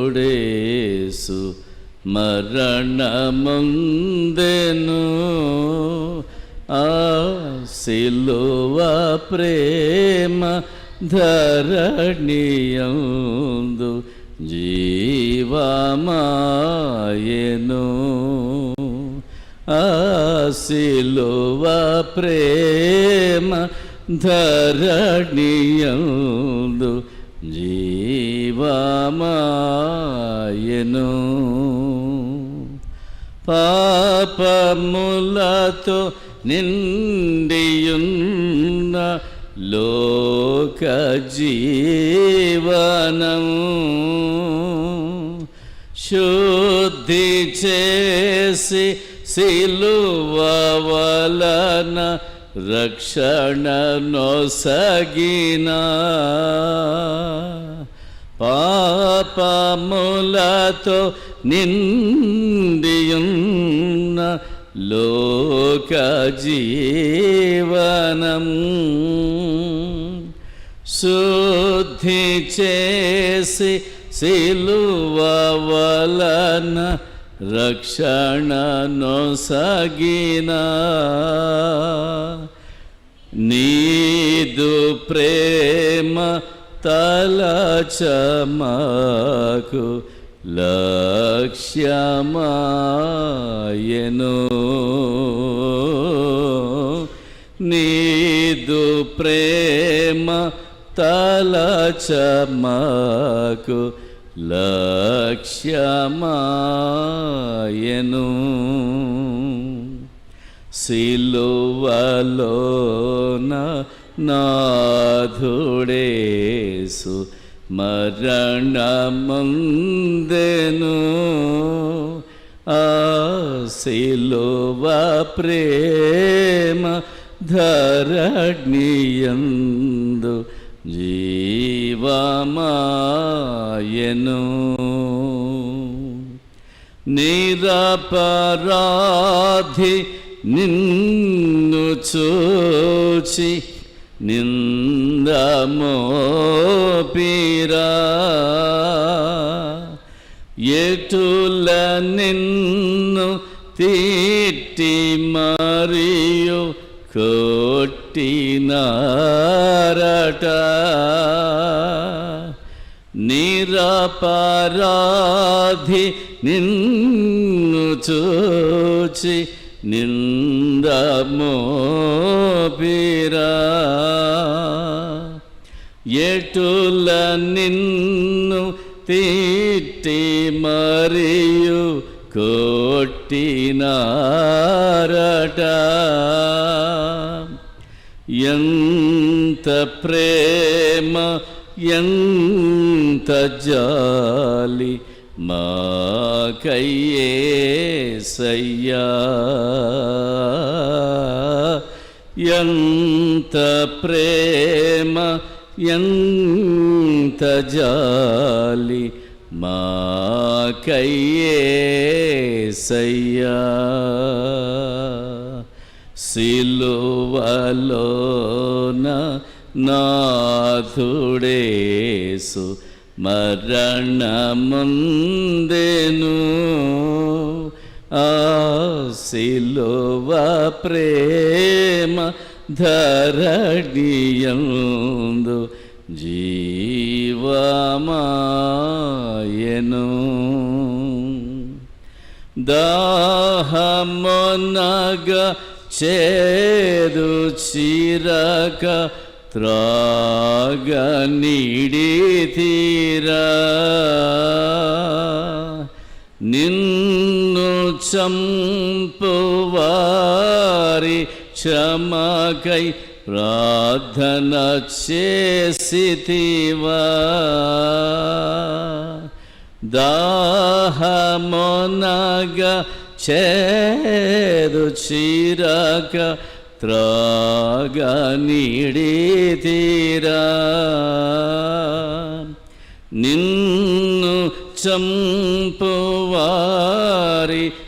నాథుడేసు మరణముందెను ఆ సిలువ ప్రేమ ధరణీయందు జీవమాయను ఆ సిలువ ప్రేమ ధరణీయం జీవమాయను పాపములతో నిండియున్న లోక జీవనము శుద్ధి చేసి సిలువ రక్షణ నొసగినా పాపములతో నిండియున్న లోక జీవనం శుద్ధి చేసి సిలువ రక్షణను రక్షణ నీదు ప్రేమ తలచమాకు లక్ష్యమాయను. నీదు ప్రేమ తలచమాకు లక్ష్యమాయను. సిలువలోన నాథుడేసు మరణమందెను ఆశిలువ ప్రేమ ధరణియందు జీవమాయను. నిరపరాధి నిన్ను చూచి నిందమోపీరా. ఎటుల నిన్ను తీట్టి మరియు కొట్టినారట. నిరపరాధి నిన్ను చూచి నిందమోపీరా. ఎటుల నిన్ను తీట్టి మరియు కొట్టినారట. ఎంత ప్రేమ ఎంత జాలి మాకయ్యే సయ్యా. ఎంత ప్రేమ ఎంత జాలి మాకయ్యేసయ్యా సిలువలోన నాథుడేసు మరణముందెను. ఆ సిలువ ప్రేమ ధరణియందు జీవమాయను. దాహమునగ చేదు చిరక త్రాగ నిన్ను చంపువారి వారి క్షమకై ప్రార్థన చేసివా దాహమునగ చేరు చిరక త్రాగ నీడి నిన్ను చంపువారి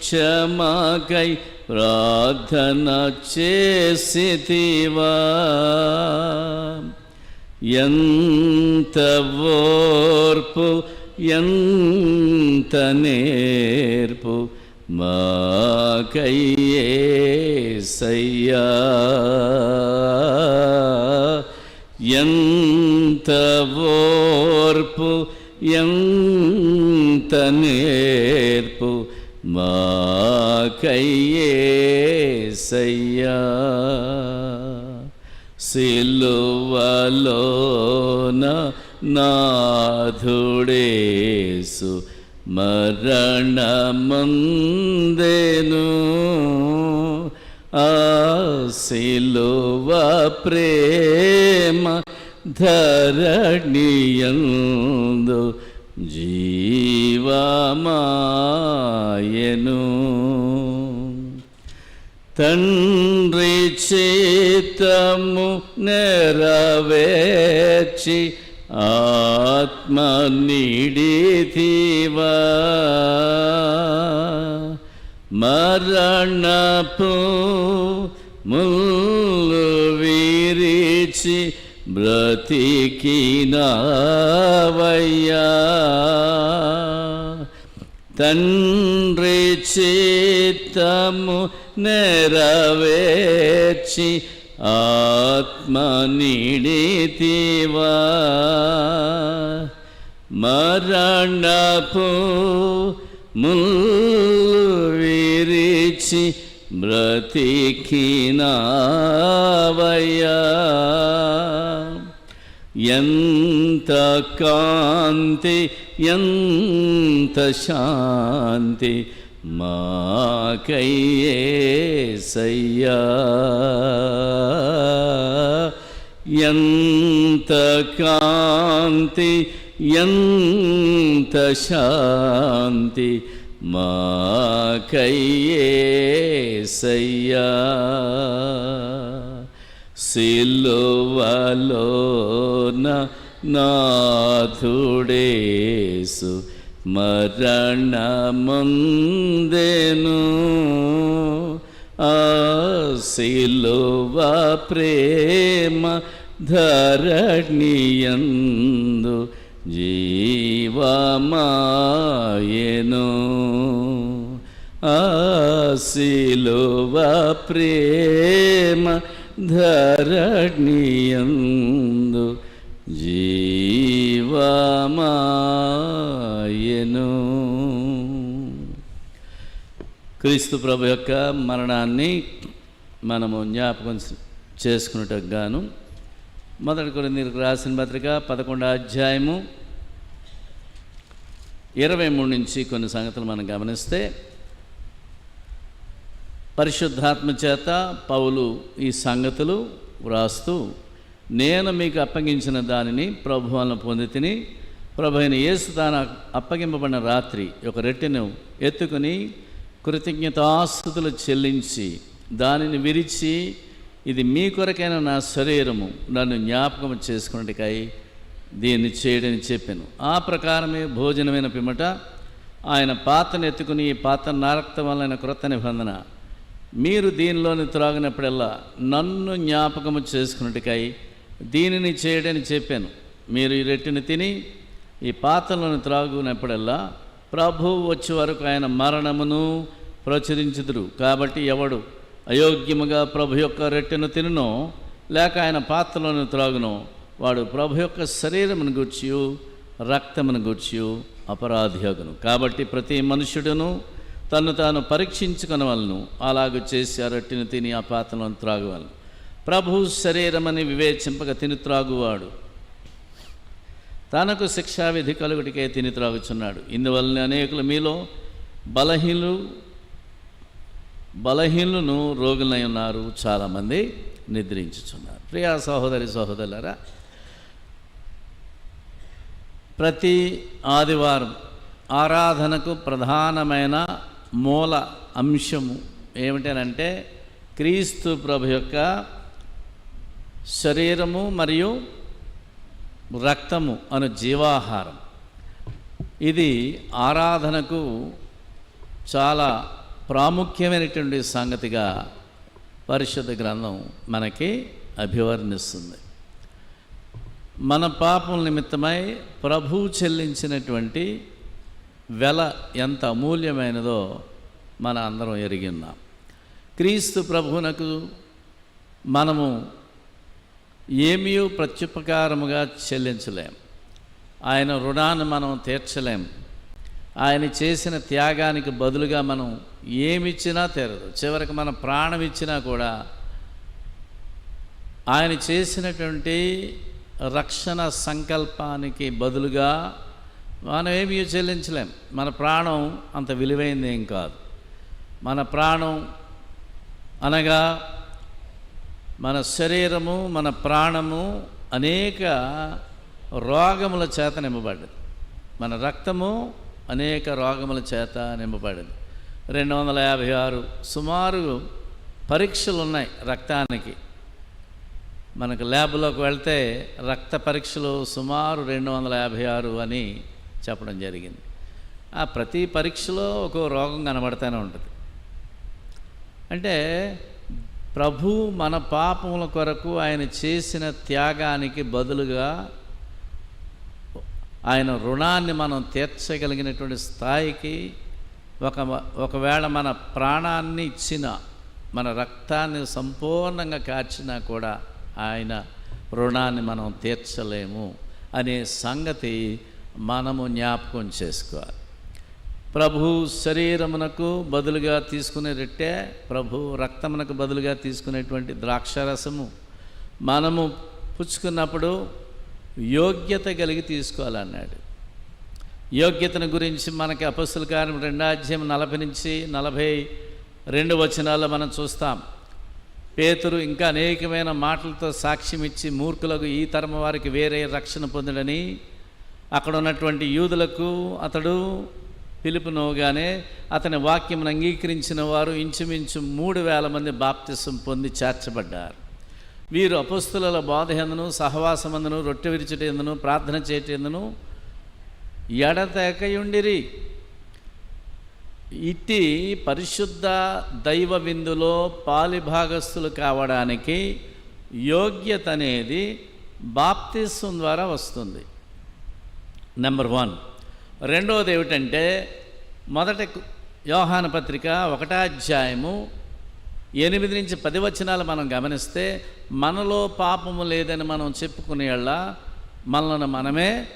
క్షమకై ప్రార్థన చేసివా ఎంత ఓర్పు ఎంత నేర్పు మాకయ్యేసయ్యా ఎంత ఓర్పు ఎంత నేర్పు మా కయ్యేసయ్యా సిలువలోన నాథుడేసు మరణమందెను. ఆ సిలువ ప్రేమ ధరణియందు జీవమాయను తండ్రి చేతము నెరవేర్చి ఆత్మ నిడితివా మరణపు ముల్లు విరిచి బ్రతికినవయ్యా తండ్రి చేతము నెరవేర్చి ఆత్మ నిడితివా మరణపు ముల్లు విరిచి బ్రతికినావయ్యా. ఎంత కాంతి ఎంత శాంతి మాకయ్యేసయ్యా ఎంత కాంతి ఎంత శాంతి మాకయ్యేసయ్యా సిలువలోన నాథుడేసు మరణమందెను. ఆ సిలువ ప్రేమ ధరణియందు జీవమాయను. ఆ సిలువ ప్రేమ ధరణీయందు జీవమాయను. క్రీస్తు ప్రభు యొక్క మరణాన్ని మనము జ్ఞాపకం చేసుకున్నట్టుకు గాను మొదటి కొన్ని రాసిన పత్రిక పదకొండో అధ్యాయము ఇరవై మూడు నుంచి కొన్ని సంగతులు మనం గమనిస్తే పరిశుద్ధాత్మ చేత పౌలు ఈ సంగతులు వ్రాస్తూ నేను మీకు అప్పగించిన దానిని ప్రభువాలను పొంది తిని ప్రభు అయిన యేసు తాను అప్పగింపబడిన రాత్రి ఒక రెట్టెను ఎత్తుకుని కృతజ్ఞతాస్థుతులు చెల్లించి దానిని విరిచి ఇది మీ కొరకైన నా శరీరము నన్ను జ్ఞాపకం చేసుకున్నట్టుకై దీన్ని చేయడని చెప్పాను. ఆ ప్రకారమే భోజనమైన పిమ్మట ఆయన పాత్రను ఎత్తుకుని ఈ పాత్ర నారక్తం వలన క్రొత్త నిబంధన మీరు దీనిలోని త్రాగినప్పుడల్లా నన్ను జ్ఞాపకము చేసుకున్నట్టుకై దీనిని చేయడని చెప్పాను. మీరు ఈ రెట్టిని తిని ఈ పాత్రలను త్రాగునప్పుడల్లా ప్రభు వచ్చే వరకు ఆయన మరణమును ప్రచురించుదురు. కాబట్టి ఎవడు అయోగ్యముగా ప్రభు యొక్క రెట్టెను తిననో లేక ఆయన పాత్రలను త్రాగునో వాడు ప్రభు యొక్క శరీరమును గూర్చి రక్తమును గూర్చి అపరాధియోగును. కాబట్టి ప్రతి మనుష్యుడును తను తాను పరీక్షించుకొనవలను అలాగ చేసి ఆ తిని ఆ పాత్రలను త్రాగవలను ప్రభు శరీరమని వివేచింపక తిని త్రాగువాడు. తనకు శిక్షావిధి కలుగుటికే తిని త్రాగుచున్నాడు. ఇందువలన అనేకులు మీలో బలహీనులు బలహీనులను రోగులై ఉన్నారు. చాలామంది నిద్రించుచున్నారు. ప్రియా సహోదరి సహోదరులరా ప్రతి ఆదివారం ఆరాధనకు ప్రధానమైన మూల అంశము ఏమిటనంటే క్రీస్తు ప్రభు యొక్క శరీరము మరియు రక్తము అను జీవాహారం. ఇది ఆరాధనకు చాలా ప్రాముఖ్యమైనటువంటి సంగతిగా పరిశుద్ధ గ్రంథం మనకి అభివర్ణిస్తుంది. మన పాపం నిమిత్తమై ప్రభు చెల్లించినటువంటి వెల ఎంత అమూల్యమైనదో మన అందరం ఎరిగిన్నాం. క్రీస్తు ప్రభువునకు మనము ఏమీ ప్రత్యుపకారముగా చెల్లించలేం. ఆయన రుణాన్ని మనం తీర్చలేం. ఆయన చేసిన త్యాగానికి బదులుగా మనం ఏమిచ్చినా తీరదు. చివరికి మన ప్రాణం ఇచ్చినా కూడా ఆయన చేసినటువంటి రక్షణ సంకల్పానికి బదులుగా మనం ఏమీ చెల్లించలేం. మన ప్రాణం అంత విలువైంది ఏం కాదు. మన ప్రాణం అనగా మన శరీరము మన ప్రాణము అనేక రోగముల చేత నింపబడ్డది. మన రక్తము అనేక రోగముల చేత నింపబడింది రెండు వందల యాభై ఆరు సుమారు పరీక్షలు ఉన్నాయి రక్తానికి. మనకు ల్యాబ్లోకి వెళ్తే రక్త పరీక్షలు సుమారు రెండు వందల యాభై ఆరు అని చెప్పడం జరిగింది. ఆ ప్రతి పరీక్షలో ఒక రోగం కనబడతానే ఉంటుంది. అంటే ప్రభు మన పాపముల కొరకు ఆయన చేసిన త్యాగానికి బదులుగా ఆయన రుణాన్ని మనం తీర్చగలిగినటువంటి స్థాయికి ఒక ఒకవేళ మన ప్రాణాన్ని ఇచ్చిన మన రక్తాన్ని సంపూర్ణంగా కార్చినా కూడా ఆయన రుణాన్ని మనం తీర్చలేము అనే సంగతి మనము జ్ఞాపకం చేసుకోవాలి. ప్రభు శరీరమునకు బదులుగా తీసుకునేటట్టే ప్రభు రక్తమునకు బదులుగా తీసుకునేటువంటి ద్రాక్షరసము మనము పుచ్చుకున్నప్పుడు యోగ్యత కలిగి తీసుకోవాలన్నాడు. యోగ్యతను గురించి మనకి అపస్సుల కార్యం రెండాధ్యాయం నలభై నుంచి నలభై రెండు వచనాల్లో మనం చూస్తాం. పేతురు ఇంకా అనేకమైన మాటలతో సాక్ష్యం ఇచ్చి మూర్ఖులకు ఈ తరం వారికి వేరే రక్షణ పొందడని అక్కడ ఉన్నటువంటి యూదులకు అతడు పిలుపునవగానే అతని వాక్యం అంగీకరించిన వారు ఇంచుమించు మూడు వేల మంది బాప్తిసం పొంది చేర్చబడ్డారు. వీరు అపస్తుల బోధ ఎందును సహవాసమందును రొట్టె విరిచటేందును ప్రార్థన చేయటేందును ఎడతెకయుండిరి ఇట్టి పరిశుద్ధ దైవ విందులో పాలిభాగస్తులు కావడానికి యోగ్యత అనేది బాప్తిసం ద్వారా వస్తుంది. నెంబర్ వన్ రెండవది ఏమిటంటే మొదట యోహాన పత్రిక ఒకటాధ్యాయము ఎనిమిది నుంచి పది వచనాలు మనం గమనిస్తే మనలో పాపము లేదని మనం చెప్పుకునేళ్ళ మనల్ని మనమే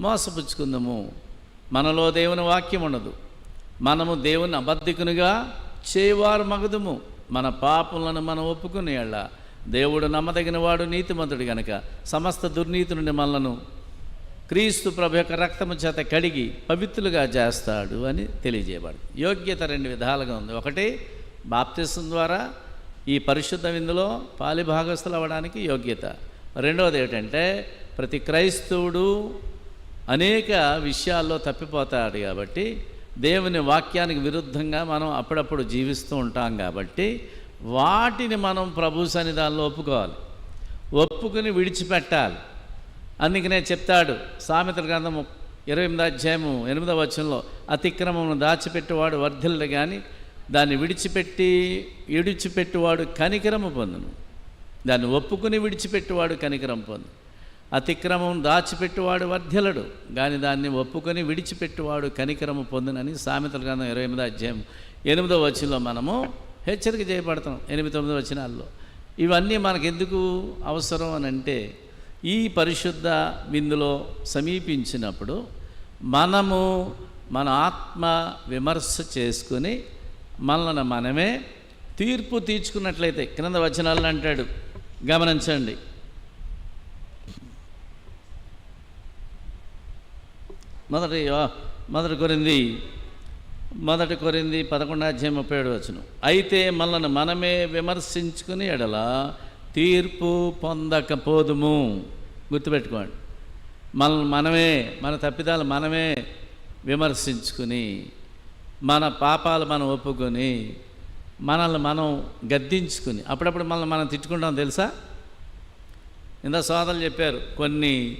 మోసపుచ్చుకుందాము. మనలో దేవుని వాక్యం ఉండదు. మనము దేవుని అబద్ధికునిగా చేయవారు మగదుము మన పాపములను మనం ఒప్పుకునేళ్ళ దేవుడు నమ్మదగిన వాడు నీతిమంతుడు గనక. సమస్త దుర్నీతి నుండి మనలను క్రీస్తు ప్రభు యొక్క రక్తము చేత కడిగి పవిత్రులుగా చేస్తాడు అని తెలియజేయబడు యోగ్యత రెండు విధాలుగా ఉంది. ఒకటి బాప్తిసం ద్వారా ఈ పరిశుద్ధ విందులో పాలిభాగస్తులు అవ్వడానికి యోగ్యత. రెండవది ఏంటంటే ప్రతి క్రైస్తవుడు అనేక విషయాల్లో తప్పిపోతాడు కాబట్టి దేవుని వాక్యానికి విరుద్ధంగా మనం అప్పుడప్పుడు జీవిస్తూ ఉంటాం కాబట్టి వాటిని మనం ప్రభు సన్నిధానంలో ఒప్పుకోవాలి. ఒప్పుకుని విడిచిపెట్టాలి. అందుకనే చెప్తాడు. సామెతల గ్రంథము ఇరవై ఎనిమిది అధ్యాయము ఎనిమిదవ వచనంలో అతిక్రమమును దాచిపెట్టేవాడు వర్ధిల్లు కానీ దాన్ని విడిచిపెట్టి విడిచిపెట్టువాడు కనికరము పొందును. దాన్ని ఒప్పుకుని విడిచిపెట్టువాడు కనికరం పొందు. అతిక్రమం దాచిపెట్టువాడు వర్ధిలడు కానీ దాన్ని ఒప్పుకొని విడిచిపెట్టువాడు కనికరము పొందునని సామెతల గ్రంథం ఇరవై ఎనిమిదో అధ్యాయం ఎనిమిదో వచనంలో మనము హెచ్చరిక చేయబడతాం ఎనిమిది తొమ్మిది వచనాల్లో. ఇవన్నీ మనకు ఎందుకు అవసరం అని అంటే ఈ పరిశుద్ధ విందులో సమీపించినప్పుడు మనము మన ఆత్మ విమర్శ చేసుకుని మనల్ని మనమే తీర్పు తీర్చుకున్నట్లయితే క్రింద వచనాలను అంటాడు. గమనించండి. మొదటి మొదటి కొరింది మొదటి కొరింది పదకొండు అధ్యాయం ముప్పై ఏడు వచ్చును అయితే మనల్ని మనమే విమర్శించుకుని ఎడల తీర్పు పొందకపోదుము. గుర్తుపెట్టుకోండి. మనల్ని మనమే మన తప్పిదాలు మనమే విమర్శించుకుని మన పాపాలు మనం ఒప్పుకొని మనల్ని మనం గద్దించుకుని అప్పుడప్పుడు మనల్ని మనం తిట్టుకుంటాం తెలుసా? ఇందా సోదరులు చెప్పారు కొన్ని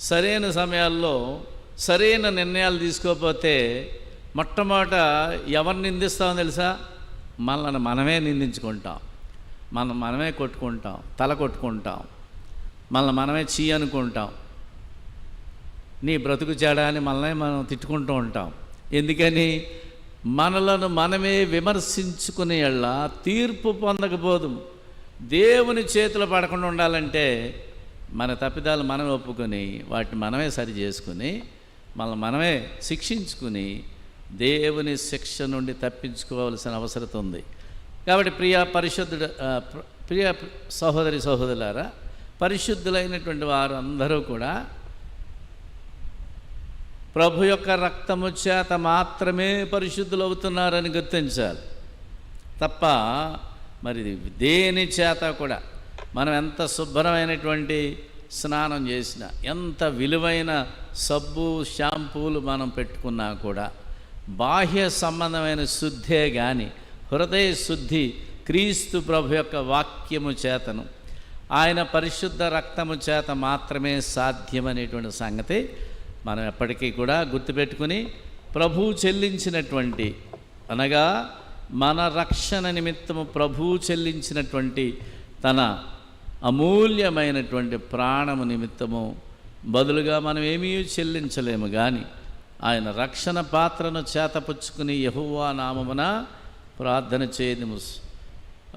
సరైన సమయాల్లో సరైన నిర్ణయాలు తీసుకోకపోతే మొట్టమొదట ఎవరిని నిందిస్తామో తెలుసా? మనల్ని మనమే నిందించుకుంటాం. మనం మనమే కొట్టుకుంటాం తల కొట్టుకుంటాం. మనల్ని మనమే చీ అనుకుంటాం. నీ బ్రతుకు చెడ అని మనల్ని మనం తిట్టుకుంటూ ఉంటాం. ఎందుకని? మనలను మనమే విమర్శించుకునే ఎళ్ళ తీర్పు పొందకపోదు. దేవుని చేతిలో పడకుండా ఉండాలంటే మన తప్పిదాలు మనం ఒప్పుకొని వాటిని మనమే సరి చేసుకుని మనల్ని మనమే శిక్షించుకుని దేవుని శిక్ష నుండి తప్పించుకోవాల్సిన అవసరం ఉంది. కాబట్టి ప్రియ పరిశుద్ధుడు ప్రియ సహోదరి సహోదరులారా పరిశుద్ధులైనటువంటి వారు అందరూ కూడా ప్రభు యొక్క రక్తము చేత మాత్రమే పరిశుద్ధులు అవుతున్నారని గుర్తించాలి. తప్ప మరి దేని చేత కూడా మనం ఎంత శుభ్రమైనటువంటి స్నానం చేసినా ఎంత విలువైన సబ్బు షాంపూలు మనం పెట్టుకున్నా కూడా బాహ్య సంబంధమైన శుద్ధే కానీ హృదయ శుద్ధి క్రీస్తు ప్రభు యొక్క వాక్యము చేతను ఆయన పరిశుద్ధ రక్తము చేత మాత్రమే సాధ్యమనేటువంటి సంగతి మనం ఎప్పటికీ కూడా గుర్తుపెట్టుకుని ప్రభువు చెల్లించినటువంటి అనగా మన రక్షణ నిమిత్తము ప్రభువు చెల్లించినటువంటి తన అమూల్యమైనటువంటి ప్రాణము నిమిత్తము బదులుగా మనం ఏమీ చెల్లించలేము. కానీ ఆయన రక్షణ పాత్రను చేతపుచ్చుకుని యహువా నామమున ప్రార్థన చేయదు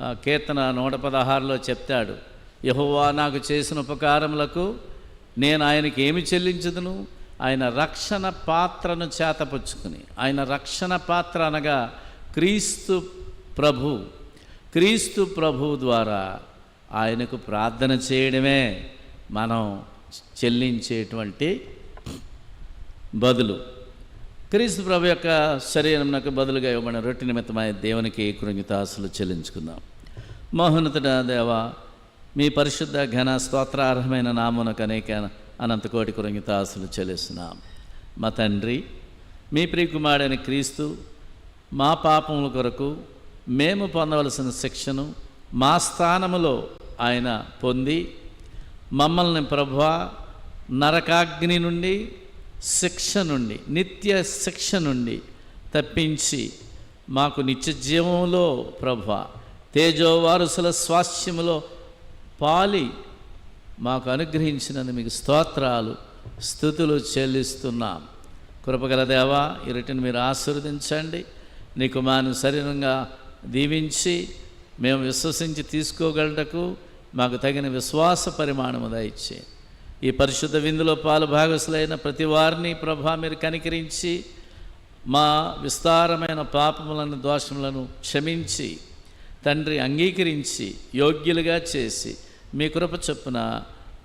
కీర్తన నూట పదహారులో చెప్తాడు యహోవా నాకు చేసిన ఉపకారములకు నేను ఆయనకి ఏమి చెల్లించదును? ఆయన రక్షణ పాత్రను చేతపుచ్చుకుని. ఆయన రక్షణ పాత్ర అనగా క్రీస్తు ప్రభు. క్రీస్తు ప్రభు ద్వారా ఆయనకు ప్రార్థన చేయడమే మనం చెల్లించేటువంటి బదులు. క్రీస్తు ప్రభు యొక్క శరీరంకు బదులుగా ఇవ్వబడిన రొట్టె నిమిత్తమై దేవునికి కృంగితాసులు చెల్లించుకుందాం. మోహనతుడ దేవా మీ పరిశుద్ధ ఘన స్తోత్రార్హమైన నామునకు అనేక అనంత కోటి కృంగితాసులు చెల్లిస్తున్నాం. మా తండ్రి మీ ప్రియకుమారుడైన క్రీస్తు మా పాపముల కొరకు మేము పొందవలసిన శిక్షను మా స్థానములో ఆయన పొంది మమ్మల్ని ప్రభు నరకాగ్ని నుండి శిక్ష నుండి నిత్య శిక్ష నుండి తప్పించి మాకు నిత్య జీవంలో ప్రభు తేజోవారుసుల స్వాస్థ్యములో పాలి మాకు అనుగ్రహించినందు మీకు స్తోత్రాలు స్థుతులు చెల్లిస్తున్నాం. కృపగల దేవా ఇరటిని మీరు ఆశీర్వదించండి. నీ కుమారుని శరీరంగా దీవించి మేము విశ్వసించి తీసుకోగలటకు మాకు తగిన విశ్వాస పరిమాణము దయచే. ఈ పరిశుద్ధ విందులో పాలు భాగస్తులైన ప్రతి వారిని ప్రభా మీరు కనికరించి మా విస్తారమైన పాపములను దోషములను క్షమించి తండ్రి అంగీకరించి యోగ్యులుగా చేసి మీ కృప చొప్పున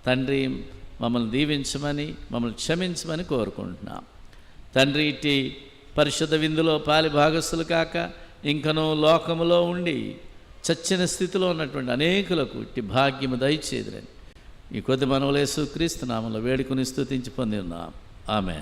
తండ్రి మమ్మల్ని దీవించమని మమ్మల్ని క్షమించమని కోరుకుంటున్నాం. తండ్రి ఇట్టి పరిశుద్ధ విందులో పాలి భాగస్తులు కాక ఇంకనూ లోకములో ఉండి చచ్చిన స్థితిలో ఉన్నటువంటి అనేకులకు ఇట్టి భాగ్యము దయచేదిరని ఈ కొద్ది మనవలేసు క్రీస్తు నామంలో వేడుకుని స్థుతించి పొందిన్నాం ఆమె